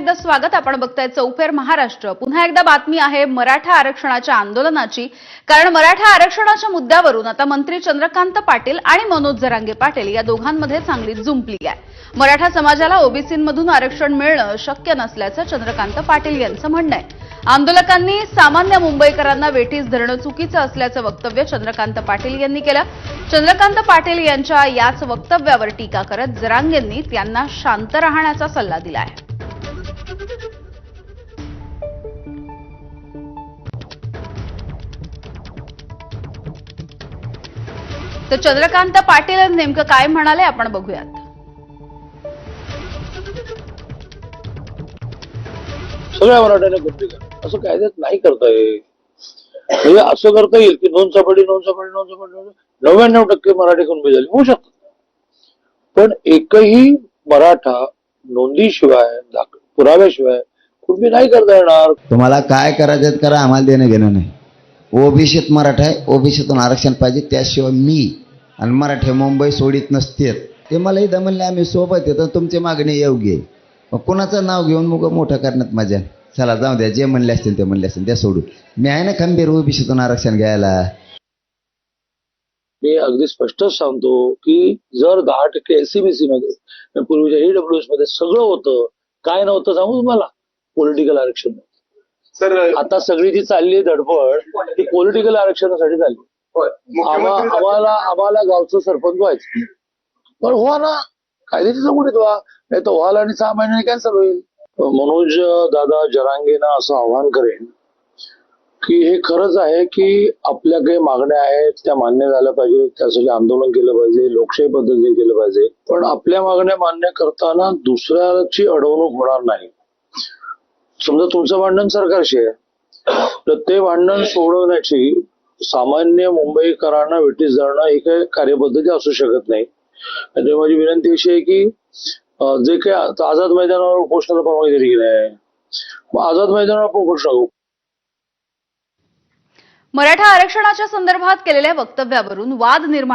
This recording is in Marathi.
एकदा स्वागत आपण बघताय चौफेर महाराष्ट्र. पुन्हा एकदा बातमी आहे मराठा आरक्षणाच्या आंदोलनाची. कारण मराठा आरक्षणाच्या मुद्द्यावरून आता मंत्री चंद्रकांत पाटील आणि मनोज जरांगे पाटील या दोघांमध्ये चांगली जुंपली आहे. मराठा समाजाला ओबीसीमधून आरक्षण मिळणं शक्य नसल्याचं चंद्रकांत पाटील यांचं म्हणणं आहे. आंदोलकांनी सामान्य मुंबईकरांना वेठीस धरणं चुकीचं असल्याचं वक्तव्य चंद्रकांत पाटील यांनी केलं. चंद्रकांत पाटील यांच्या याच वक्तव्यावर टीका करत जरांगेंनी त्यांना शांत राहण्याचा सल्ला दिला आहे तर चंद्रकांत पाटील नेमकं काय म्हणाले आपण बघूयात. सगळ्या मराठ्याने कुठली करा. असं कायद्यात नाही करता येईल म्हणजे असं करता येईल की नोंद सापडी नोंद सापडी नोंद सापडी नोंद नव्याण्णव टक्के मराठी कुणबी झाली होऊ शकतात. पण एकही मराठा नोंदीशिवाय पुराव्याशिवाय कुणबी नाही करता येणार. तुम्हाला काय करायचं करा आम्हाला देणं घेणं नाही. ओबीसीत मराठा आहे ओबीसीतून आरक्षण पाहिजे त्याशिवाय मी आणि मराठे मुंबई सोडित नसते ते मला इथं म्हणले आम्ही सोबत येतो तुमची मागणी योग्य आहे. मग कुणाचं नाव घेऊन मग मोठं करण्यात मजा नाही. चला जाऊ द्या जे म्हणले असतील ते म्हणले असतील त्या सोडून. मी आहे ना खंबीर ओबीसीतून आरक्षण घ्यायला. मी अगदी स्पष्टच सांगतो की जर दहा टक्के एससीबीसी मध्ये पूर्वीच्या ईडब्ल्यूएसमध्ये सगळं होतं काय नव्हतं सांगू तुम्हाला? पॉलिटिकल आरक्षण. सर आता सगळी जी चालली आहे धडपड ती पॉलिटिकल आरक्षणासाठी चालली आम्हा- आम्हाला आम्हाला गावचं सरपंच व्हायचं. पण व्हा ना कायद्याची चौकटीत व्हा नाही तर व्हाल आणि सहा महिन्याने कॅन्सल होईल. मनोज दादा जरांगेना असं आव्हान करेन की हे खरंच आहे की आपल्या काही मागण्या आहेत त्या मान्य झाल्या पाहिजे त्यासाठी आंदोलन केलं पाहिजे लोकशाही पद्धतीने केलं पाहिजे. पण आपल्या मागण्या मान्य करताना दुसऱ्याची अडवणूक होणार नाही. समजा तुमचं भांडण सरकारशी आहे. तर ते भांडण सोडवण्याची सामान्य मुंबईकरांना वेटीस जाणं ही काही कार्यपद्धती असू शकत नाही आणि माझी विनंती अशी आहे की अं, जे काही आझाद मैदानावर उपोषणाला परवानगी दिली गेली आहे मग आझाद मैदानावर आपण उपोषण करू. मराठा आरक्षणाच्या संदर्भात केलेल्या वक्तव्यावरून वाद निर्माण